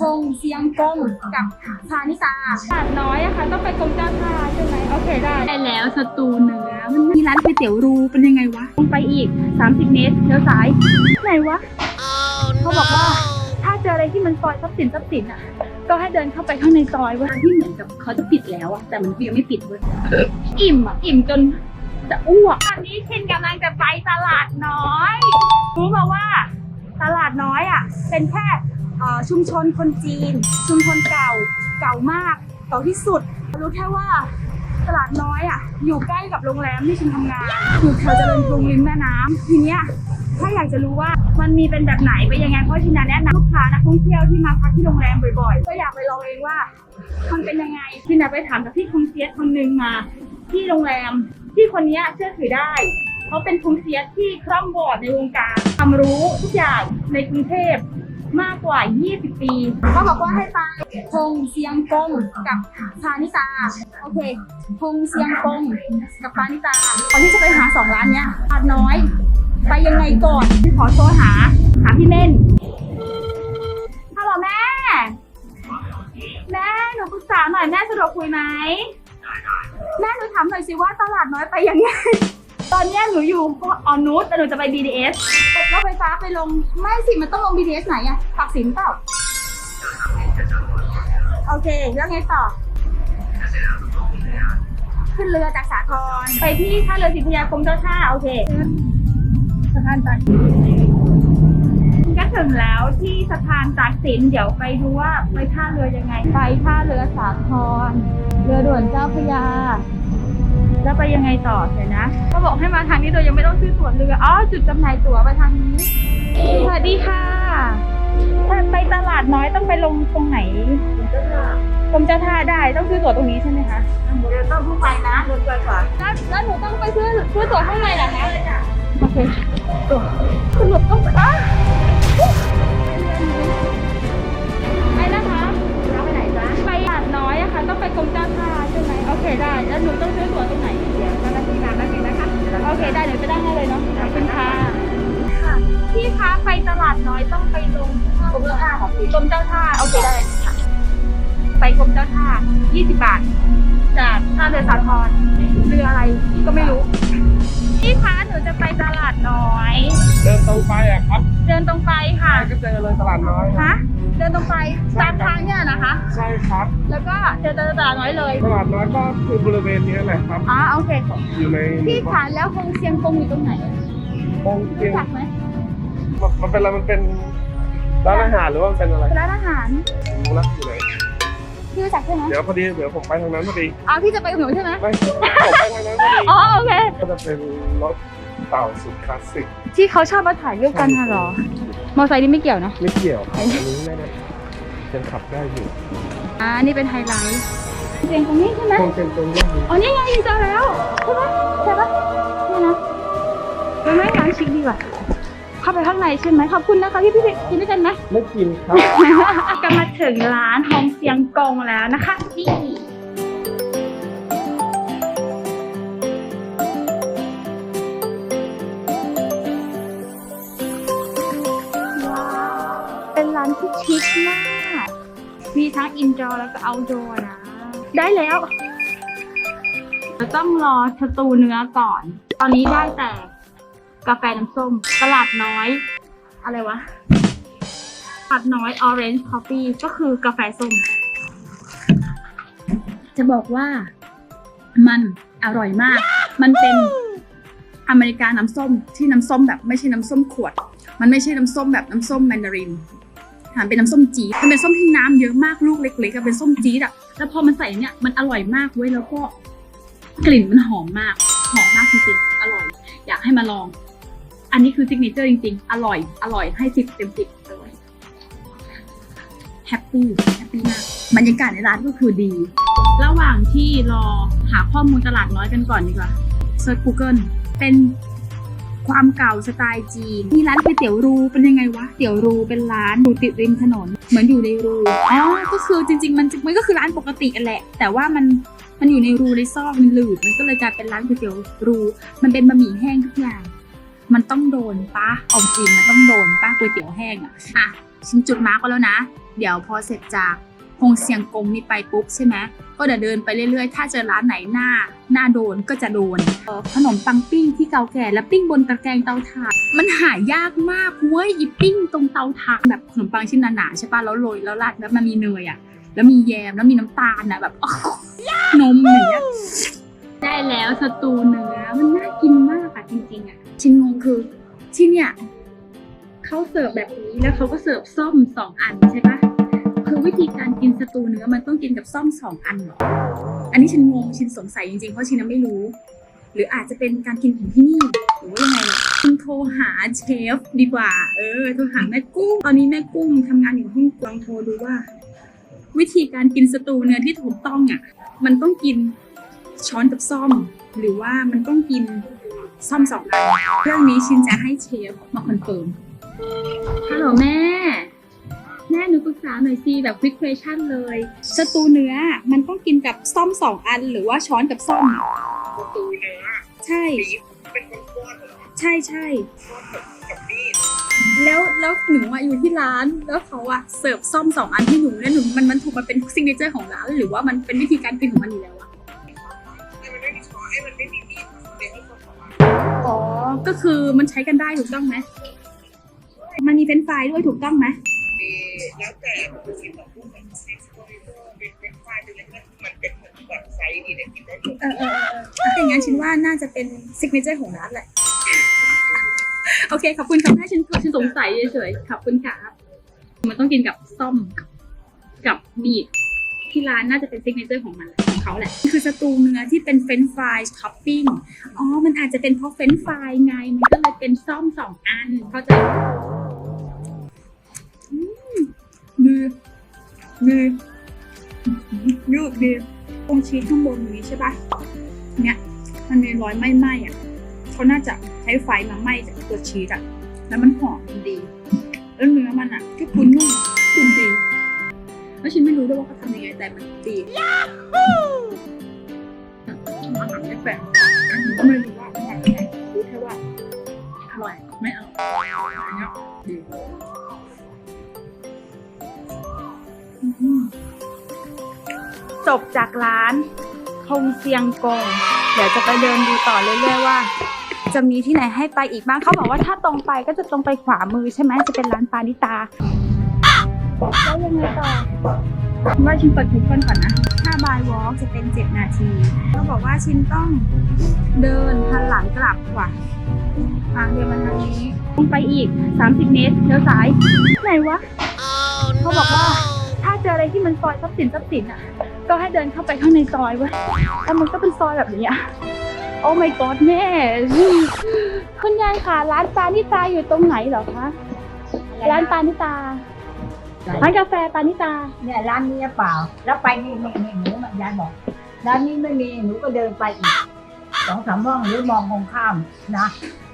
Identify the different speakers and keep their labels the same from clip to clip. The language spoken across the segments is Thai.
Speaker 1: พงเสียงกงกับพานิตาตลาดน้อยอะค่ะต้องไปกรมเจ้าท่าใช่ไหมโอเคได้
Speaker 2: ได้แล้วสตูเนื้อมันมีร้านก๋วยเตี๋ยวรูเป็นยังไงวะลงไปอีก 30 เมตรเลี้ยวซ้ายไหนวะเขาบอกว่าถ้าเจออะไรที่มันซอยทรัพย์สินทรัพย์สินอะก็ให้เดินเข้าไปข้างในซอยเว้ยที่เหมือนกับเขาจะปิดแล้วอะแต่มันยังไม่ปิดเว้ยอิ่มอะอิ่มจนจะอ้วกตอนนี้ชินกำลังจะไปตลาดน้อย รู้มาว่าตลาดน้อยอะเป็นแค่
Speaker 1: เอ่อ ชุมชนคนจีน ชุมชนเก่าเก่ามากเก่าที่สุด รู้แค่ว่าตลาดน้อยอะอยู่ใกล้กับโรงแรมที่ฉันทำงานอยู่แถวเจริญกรุงริมแม่น้ำทีเนี้ยถ้าอยากจะรู้ว่ามันมีเป็นแบบไหนไปยังไงเพราะชินาแนะนำลูกค้านักท่องเที่ยวที่มาพักที่โรงแรมบ่อยๆ ก็อยากไปลองเองว่ามันเป็นยังไงชินาไปถามกับพี่คงเซียสคนหนึงมา ที่โรงแรมที่คนนี้เชื่อถือได้เขาเป็นคงเซียสที่คร่ำวอดในวงการความรู้ทุกอย่างในกรุงเทพ มากกว่า 20 ปีเขาบอกว่าให้ไปพงเสียงกงกับพานิตา โอเคพงเสียงกงกับพานิตาก่อนที่จะไปหาสองร้านเนี้ยอาดน้อย ไปยังไงก่อนพี่ขอโทรหา หาพี่เม่นฮัลโหลแม่ แม่หนูปรึกษาหน่อยแม่สะดวกคุยไหมแม่หนูถามหน่อยสิว่าตลาดน้อยไปยังไง ตอนเนี้ยหนูอยู่ออนนูตแต่หนูจะไป BTS รถไฟฟ้าไปลง ไม่สิ มันต้องลง BTS ไหนอะปักสินเปล่า โอเค แล้วไงต่อ ขึ้นเรือจากสาทรไปที่ท่าเรือศรีพระยากรมเจ้าท่า โอเคสะพานตากสินก็ถึงแล้วที่สะพานตากสิน เดี๋ยวไปดูว่าไปท่าเรือยังไง ไปท่าเรือสาทรเรือด่วนเจ้าพระยา แล้วไปยังไงต่อเดี๋ยวนะเขาบอกให้มาทางนี้โดยยังไม่ต้องซื้อตั๋วเรืออ๋อจุดจำหน่ายตั๋วไปทางนี้ สวัสดีค่ะถ้าไปตลาดน้อยต้องไปลงตรงไหนกรมเจ้าท่าได้ต้องซื้อตั๋วตรงนี้ใช่ไหมคะ
Speaker 3: เดี๋ยวต้องผู้ไปนะรถไฟฟ้า
Speaker 1: แล้วแล้วหนูต้องไปซื้อซื้อตั๋วข้างในเหรอคะโอเคตั๋วสรุปต้องไปอ้าวไป ค่ะต้องไปกรมเจ้าท่าใช่ไหมโอเคได้แล้วหนูต้องซื้อตั๋วตรงไหน
Speaker 3: เดี๋ยวเจ้าหน้าที่มาแล้วเองนะคะ
Speaker 1: โอเคได้เดี๋ยวไปได้ให้เลยเนาะขอบคุณค่ะค่ะพี่คะไปตลาดน้อยต้องไปลง
Speaker 3: กรมเจ้าท่าของพี่
Speaker 1: กรมเจ้าท่าโอเคได้ค่ะไปกรมเจ้าท่า 20 บาท จากท่าเรือสาทรเรืออะไรก็ไม่รู้พี่คะหนูจะไปตลาดน้อย
Speaker 4: เดินตรงไปอะครับ
Speaker 1: เดินตรงไปค่ะ
Speaker 4: ก็เจอเลยตลาดน้อยครับ
Speaker 1: ฮะ เดินตรงไปตามทางเนี่ยนะคะ
Speaker 4: ใช่ครับ
Speaker 1: แล้วก็เจอตลาดน้อยเลย
Speaker 4: ตลาดน้อยก็คือบริเวณนี้แหละครับ
Speaker 1: อ๋อโอเค
Speaker 4: อยู่ใน
Speaker 1: พี่คะแล้วคงเชียงกงอยู่ตรงไหน
Speaker 4: คงเพีย
Speaker 1: รู้
Speaker 4: ง
Speaker 1: จักไหม
Speaker 4: มันเป็นอะไรมันเป็นร้านอาหารหรือว่ามันเป็นอะไร
Speaker 1: ร้านอาหาร
Speaker 4: รู้แล้วอยู่ไหน
Speaker 1: พี่รู้จักใช่ไหม
Speaker 4: เดี๋ยวพอดีเดี๋ยวผมไปทางนั้นพอดี
Speaker 1: อ๋อพี่จะไปกับหนูใช่ไหม
Speaker 4: ไม่ผมไปทางนั้นพอดี
Speaker 1: อ๋อโอเค
Speaker 4: ก็จะเป็นรถเต่าสุดคลาสสิก
Speaker 1: ที่เขาชอบมาถ่ายรูปกันน่ะเหรอ มอไซค์นี่ไม่เกี่ยวนะ
Speaker 4: ไม่เกี่ยวครับอันนี้ไม่ได้ยังขับได้อยู่
Speaker 1: อ่านี่เป็นไฮไลท์เสียงตรงนี้ใช่ไหม
Speaker 4: คงเป็นตรงนี้
Speaker 1: อ๋อนี่ไงเจอแล้วใช่ไหมใช่ปะนี่นะเป็นไหมร้านชิคดีว่ะเข้าไปข้างในใช่ไหมขอบคุณนะคะพี่พี่กินด้วยกันไหม
Speaker 4: ไม่กินครับ
Speaker 1: ก็มาถึงร้านฮองเซียงกงแล้วนะคะนี่ ร้านที่ชิคมาก มีทั้งอินดอร์แล้วก็เอาดอร์นะ ได้แล้วเราต้องรอสตูเนื้อก่อน ตอนนี้ได้แต่กาแฟน้ำส้ม ตลาดน้อย อะไรวะ ตลาดน้อย Orange Coffee ก็คือกาแฟส้ม จะบอกว่ามันอร่อยมาก มันเป็นอเมริกาน้ำส้มที่น้ำส้มแบบไม่ใช่น้ำส้มขวด มันไม่ใช่น้ำส้มแบบน้ำส้มแมนดาริน มันเป็นน้ำส้มจี๊ดมันเป็นส้มที่น้ำเยอะมากลูกเล็กๆอะเป็นส้มจี๊ดอะแล้วพอมันใส่เนี่ยมันอร่อยมากเว้ยแล้วก็กลิ่นมันหอมมาก หอมมากจริงๆ อร่อย อยากให้มาลอง อันนี้คือซิกเนเจอร์จริงๆ อร่อย อร่อยให้สิบเต็มสิบเลยแฮปปี้แฮปปี้มากบรรยากาศในร้านก็คือดี ระหว่างที่รอหาข้อมูลตลาดน้อยกันก่อนดีกว่าเซิร์ช Google เป็น ความเก่าสไตล์จีนมีร้านก๋วยเตี๋ยวรูเป็นยังไงวะเตี๋ยวรูเป็นร้านอยู่ติดริมถนน เหมือนอยู่ในรูอ๋อก็คือจริง ๆ มันมันก็คือร้านปกติกันแหละ แต่ว่ามันมันอยู่ในรูในซอกมันหลืดมันก็เลยกลายเป็นร้านก๋วยเตี๋ยวรู มันเป็นบะหมี่แห้งทุกอย่าง มันต้องโดนปะออมจีนมันต้องโดนปะก๋วยเตี๋ยวแห้งอะอะชิ้นจุดมาร์กก็แล้วนะ เดี๋ยวพอเสร็จจาก ฮงเซียงกงนี่ไปปุ๊บใช่ไหมก็เดี๋ยวเดินไปเรื่อยๆ ถ้าเจอร้านไหนหน้าหน้าโดนก็จะโดนขนมปังปิ้งที่เก่าแก่และปิ้งบนตะแกรงเตาถ่านมันหายากมากเว้ยอีปิ้งตรงเตาถ่านแบบขนมปังชิ้นหนาๆใช่ปะแล้วโรยแล้วราดแล้วมันมีเนยอะแล้วมีแยมแล้วมีน้ำตาลอะแบบนมอย่างเงี้ยได้แล้วสตูเนื้อมันน่ากินมากอะจริงๆอะชินงงคือที่เนี่ยเขาเสิร์ฟแบบนี้แล้วเขาก็เสิร์ฟส้มสองอันใช่ปะ วิธีการกินสตูเนื้อมันต้องกินกับส้มสองอันเหรอ อันนี้ชินงงชินสงสัยจริงๆ เพราะชินน่ะไม่รู้ หรืออาจจะเป็นการกินของที่นี่ หรือว่ายังไงเนี่ยชินโทรหาเชฟดีกว่า เออ โทรหาแม่กุ้ง ตอนนี้แม่กุ้งทำงานอยู่ฮ่องกงลองโทรดูว่า วิธีการกินสตูเนื้อที่ถูกต้องอะ มันต้องกินช้อนกับซ่อม หรือว่ามันต้องกินซ่อมสองอันเรื่องนี้ชินจะให้เชฟมาคอนเฟิร์ม ฮัลโหลแม่ แม่หนูปรึกษาหน่อยสิแบบ quick question เลยสตูเนื้อมันต้องกินกับซ่อมสองอันหรือว่าช้อนกับซ่อม
Speaker 4: ประตูเนื้อ
Speaker 1: ใช่
Speaker 4: เป็นก้อนๆเหรอ
Speaker 1: ใช่ใช่
Speaker 4: กับมีด
Speaker 1: แล้วแล้วหนูอะอยู่ที่ร้านแล้วเขาอะเสิร์ฟซ่อมสองอันให้หนูแล้วหนูมันมันถูกมาเป็นซิงเกิลเจอร์ของร้านหรือว่ามันเป็นวิธีการกินของมันอยู่แล้วอะ
Speaker 4: ให้มันไม่มีช้อนให้มันไม่มีมีดเดี๋ยวให้คนของมัน
Speaker 1: อ๋อก็คือมันใช้กันได้ถูกต้องไหมมันมีเฟรนช์ฟรายด้วยถูกต้องไหม
Speaker 4: เอ่อ แล้วแต่มันเป็นสิ่งของพวกแบบเซ็กซ์โพลิโตเป็นเป็นไฟล์เป็นอะไรก็มันเป็นเหมือนแบบไซส์นี่เนี่ยกินได้หมด
Speaker 1: เออเออเออเออถ้าอย่างนั้นฉันว่าน่าจะเป็นซิกเนเจอร์ของร้านแหละ โอเค ขอบคุณครับแม่ฉันฉันสงสัยเฉยๆขอบคุณครับมันต้องกินกับซ่อมกับมีดที่ร้านน่าจะเป็นซิกเนเจอร์ของมันแหละของเขาแหละ คือสตูเนื้อที่เป็นเฟรนช์ฟรายท็อปปิ้ง อ๋อ มันอาจจะเป็นเพราะเฟรนช์ฟรายไง มันก็เลยเป็นซ่อมสองอัน เข้าใจ มือยืดดีตรงชีสข้างบนนี้ใช่ปะเนี่ย มันมีรอยไหม้ๆอะเขาน่าจะใช้ไฟมาไหม้จากตัวชีสอะ แล้วมันหอมดี แล้วเนื้อมันอะก็คุณนุ่มคุณดีแล้วฉันไม่รู้ด้วยว่าเขาทำยังไงแต่มันดีอาหารไม่แปลกก็ไม่รู้ว่าอร่อยยังไงรู้แค่ว่าอร่อยไม่อร่อยอันเนี้ยดี
Speaker 5: จบจากร้านฮงเซียงกง เดี๋ยวจะไปเดินดูต่อเรื่อยๆว่า จะมีที่ไหนให้ไปอีกบ้างเขาบอกว่าถ้าตรงไปก็จะตรงไปขวามือใช่ไหมจะเป็นร้านปานิตาแล้วยังไงต่อ
Speaker 1: ว่าฉันเปิด Google ก่อนนะ
Speaker 5: ถ้าบายวอล์กจะเป็น 7 นาทีเขาบอกว่าชินต้องเดินหันหลังกลับกว่ะอะเดินมาทางนี้
Speaker 1: ต้องไปอีก 30 เมตรเลี้ยวซ้าย ไหนวะ
Speaker 5: เขาบอกว่า
Speaker 1: ถ้าเจออะไรที่มันซอยทรัพย์สินทรัพย์สินอะ ก็ให้เดินเข้าไปข้างในซอยเว้ยแล้วมันก็เป็นซอยแบบนี้อะโอ้ my god แม่คุณยายค่ะ ร้านปานิตาอยู่ตรงไหนเหรอคะร้านปานิตาร้านกาแฟปานิตา
Speaker 6: เนี่ยร้านนี้เปล่า แล้วไปนี่นี่นี่หนูมันยายบอกร้านนี้ไม่มีหนูก็เดินไปอีก สองสามห้องหรือมองตรงข้ามนะ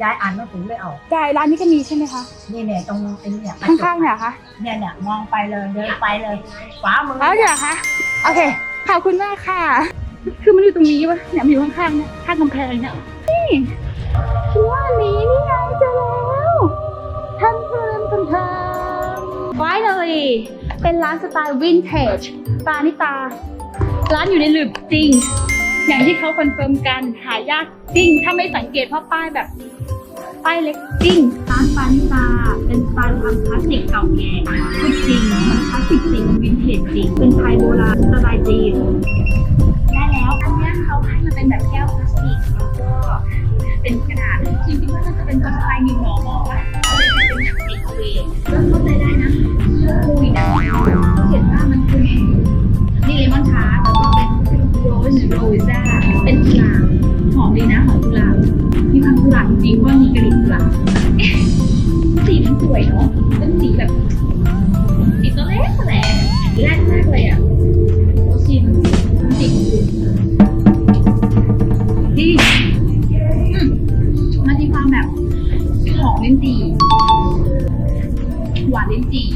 Speaker 6: ยายอ่านหนังสือไม่ออก
Speaker 5: กายร้านนี้ก็มีใช่ไหมคะ
Speaker 6: นี่เนี่ยตรงไอ้เนี่ย
Speaker 5: ข้างๆเนี่ยเหรอคะ
Speaker 6: เนี่ยเนี่ยมองไปเลยเดินไปเลยขวามือ
Speaker 5: อ๋อเดี๋ยวเหรอคะโอเคขอบคุณมากค่ะ
Speaker 1: คือมันอยู่ตรงนี้ปะเนี่ยมันอยู่ข้างๆเนี่ยข้างกำแพงเนี่ยนี่ฉันว่าอันนี้นี่ไงเจอแล้วทันเทินทันเทิน finally เป็นร้านสไตล์วินเทจปานิตา ร้านอยู่ในหลืบจริง อย่างที่เขาคอนเฟิร์มกันหายากจริง ถ้าไม่สังเกตเพราะป้ายแบบป้ายเล็กจริงร้านปานิตาเป็นสไตล์ความคลาสสิกเก่าแก่พูดจริงมันคลาสสิกจริงมันวินเทจจริง เป็นไทยโบราณสไตล์จีนได้แล้วอันเนี้ยเขาให้มันเป็นแบบแก้วพลาสติกแล้วก็เป็นกระดาษจริงๆว่าน่าจะเป็นสไตล์นิวหมอบอกว่าเขาเลยเป็นแบบเอกเวก็เข้าใจได้นะ จริงว่ามีกลิ่นกุหลาสีมันสวยเนาะเป็นสีแบบสีตัวเล็กแหละแรกมากเลยอะโอ้ชินสีของคุณที่อืมมันมีความแบบหอมลิ้นจี่หวานลิ้นจี่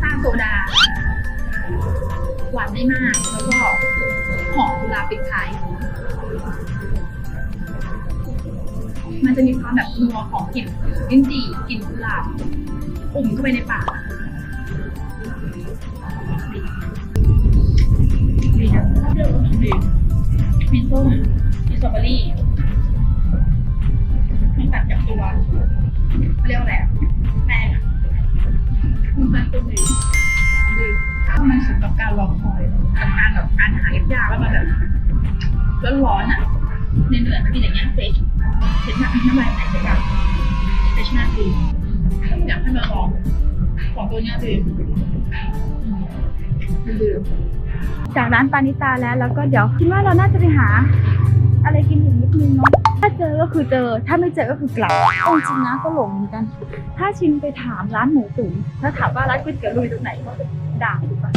Speaker 1: ซ่าโซดา หวานไม่มาก แล้วก็หอมกุหลาบปิดท้าย มันจะมีความแบบนัวของกลิ่นลิ้นจี่กลิ่นกุหลาบอุ่มเข้าไปในปากดีนะดีมีส้มมีสตรอเบอรี่ จากร้านปานิตาแล้ว แล้วก็เดี๋ยวคิดว่าเราน่าจะไปหา อะไรกินอีกนิดนึงเนาะถ้าเจอก็คือเจอ ถ้าไม่เจอก็คือกลับเอาจริงนะก็หลงเหมือนกัน ถ้าชินไปถามร้านหมูตุ๋นถ้าถามว่าร้านก๋วยเตี๋ยวลุยตรงไหนก็ด่าถูกปะ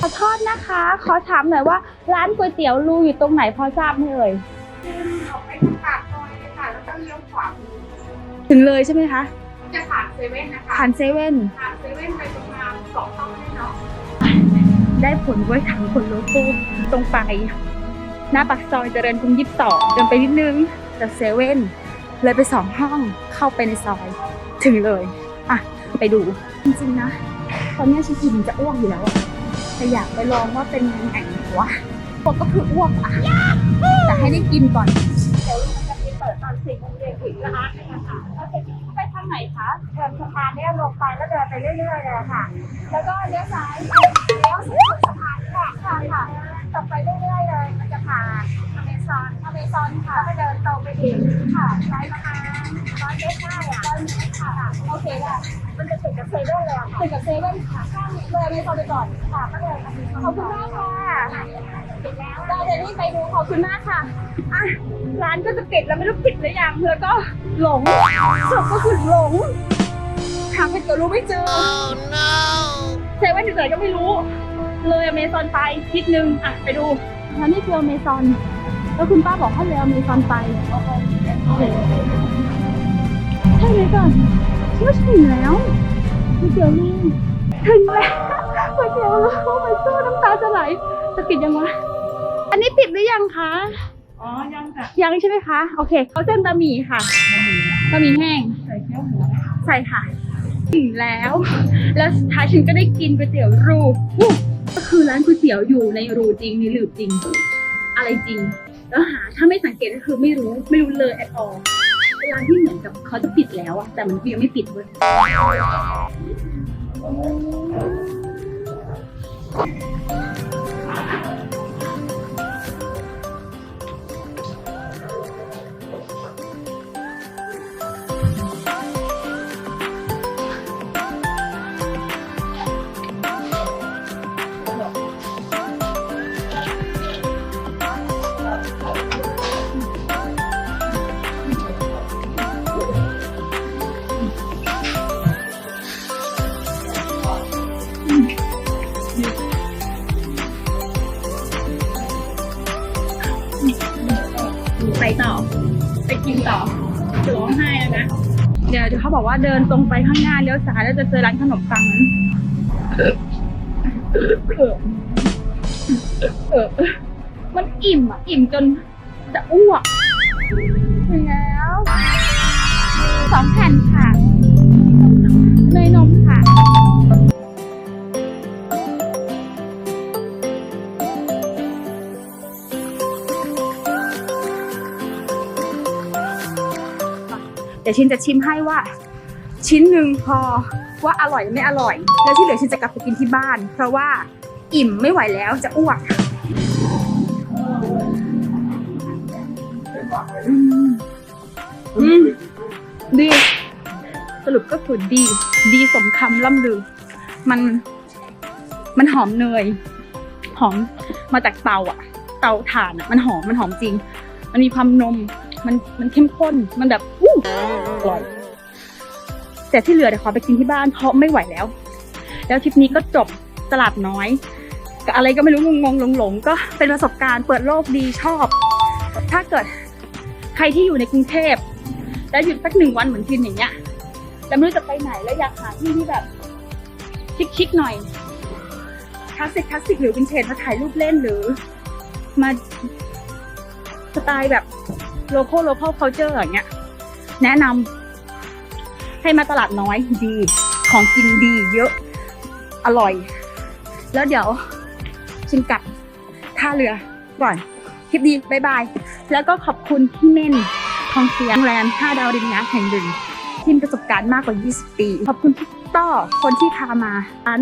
Speaker 1: ขอโทษนะคะ ขอถามหน่อยว่าร้านก๋วยเตี๋ยวลุยอยู่ตรงไหนพอทราบไหมเอ่ย
Speaker 5: ออกไปทางปากซอยเลยค่ะแล้วก็เลี้ยวขวามือ
Speaker 1: ถึงเลยใช่ไหมคะ
Speaker 5: จะผ่านเซเว่นนะคะ
Speaker 1: ผ่านเซเว่น
Speaker 5: ผ่านเซเว่นไปประมาณสองช่องให้เนาะ
Speaker 1: ได้ผลไว้ถังผลโลโก้ตรงไป หน้าปากซอยเจริญกรุงยี่สิบสองเดินไปนิดนึงจากเซเว่นเลยไปสองห้องเข้าไปในซอย ถึงเลย อะ ไปดู จริงๆนะ ตอนนี้ชิคินจะอ้วกอยู่แล้วอะแต่อยากไปลองว่าเป็นยังไงวะอ้วกก็คืออ้วกอะแต่ให้ได้กินก่อน เดี๋ยวมันจะมีเปิดตอนสี่โมงเย็นถึงนะคะโอเปทาง ไหนคะ
Speaker 6: เดินสะพานเนี่ยลงไปแล้วเดินไปเรื่อยๆเลยค่ะ
Speaker 1: แล้วก็เลี้ยวซ้าย
Speaker 6: เลี้ยวสุดสะพานค่ะค่ะค่ะตรงไปเรื่อยๆเลย มันจะผ่านอเมซอนอเมซอนค่ะแล้วก็เดินตรงไปอีกค่ะไปประมาณร้อยเมตรได้อะร้อยเมตรค่ะ
Speaker 1: โอเคได้
Speaker 6: มันจะติดกับเซเว่นเลยอะค่ะ
Speaker 1: ถึงกับเซเว่นค่ะข้างเลยไม่เข้าไปก่อน
Speaker 6: ค่ะก็เลยมาถึง
Speaker 1: ขอบคุณมากค่ะ
Speaker 6: ปิดแล้ว
Speaker 1: เราเดี๋ยวนี้ไปดูขอบคุณมากค่ะอะ ร้านก็จะปิดแล้วไม่รู้ปิดหรือยังแล้วก็หลงสรุปก็คือหลงหาไปเจอรู้ไม่เจอเซเว่นอยู่ไหนก็ไม่รู้ เลยอเมซอนไปนิดนึงอะไปดูแล้วนี่คืออเมซอนแล้วคุณป้าบอกให้เลยอเมซอนไปโอเคใช่ไหมก่อนคิดว่าถึงแล้วก๋วยเตี๋ยวลูกถึงแล้วก๋วยเตี๋ยวลูกโอ้น้ำตาจะไหลจะปิดยังวะ นนี้ปิดหรือยังคะ
Speaker 5: อ๋อ ยังค่ะ
Speaker 1: ยังใช่ไหมคะ โอเค เขาเส้นบะหมี่ค่ะ บะหมี่แห้ง
Speaker 5: ใส่เกี๊ยวหมู
Speaker 1: ใส่ค่ะถึงแล้ว แล้วสุดท้ายฉันก็ได้กินก๋วยเตี๋ยวรูอู้ก็คือร้านก๋วยเตี๋ยวอยู่ในรูจริงในหลืบจริง อะไรจริง แล้วหาถ้าไม่สังเกตก็คือไม่รู้ไม่รู้เลยแอดออเป็นร้านที่เหมือนกับเขาจะปิดแล้วอะแต่มันยังไม่ปิดเว้ยไบอกว่าเดินตรงไปข้างหน้าเลี้ยวซ้ายแล้วจะเจอร้านขนมปังนั้นเออเออมันอิ่มอะ อิ่มจนจะอ้วกถึงแล้วสองแผ่นค่ะเนยนมค่ะเดี๋ยวชินจะชิมให้ว่า ชิ้นหนึ่งพอว่าอร่อยไม่อร่อย แล้วที่เหลือชินจะกลับไปกินที่บ้าน เพราะว่าอิ่มไม่ไหวแล้วจะอ้วกอืมดี สรุปก็คือดี ดีสมคำล่ำลือ มัน มันหอมเนย หอมมาจากเตาอะเตาถ่านอะมันหอม มันหอมจริง มันมีความนม มัน มันเข้มข้น มันแบบอู้อร่อย แต่ที่เหลือเดี๋ยวขอไปกินที่บ้านเพราะไม่ไหวแล้ว แล้วทริปนี้ก็จบตลาดน้อยอะไรก็ไม่รู้งงๆหลงๆก็เป็นประสบการณ์เปิดโลกดีชอบ ถ้าเกิดใครที่อยู่ในกรุงเทพแล้วหยุดสักหนึ่งวันเหมือนทินอย่างเงี้ยแล้วไม่รู้จะไปไหนแล้วอยากหาที่ที่แบบชิคๆหน่อยคลาสสิกคลาสสิกหรือวินเทจมาถ่ายรูปเล่นหรือ มาสไตล์แบบโลโก้โลโก้เคาเจอร์อย่างเงี้ย แนะนำ ให้มาตลาดน้อยดี ของกินดีเยอะ อร่อย แล้วเดี๋ยวชิมกลับท่าเรือก่อนคลิปดีบายบาย แล้วก็ขอบคุณพี่เม่นทองเสียงแรม5ดาวริมน้ำแห่งหนึ่งที่มีประสบการณ์มากกว่า 20 ปี ขอบคุณพี่ต้อคนที่พามาร้าน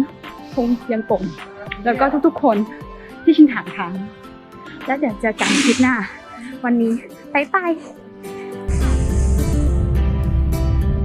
Speaker 1: พงยังกงแล้วก็ทุกๆคนที่ชินถามทาง แล้วเดี๋ยวเจอกันคลิปหน้า วันนี้บายบาย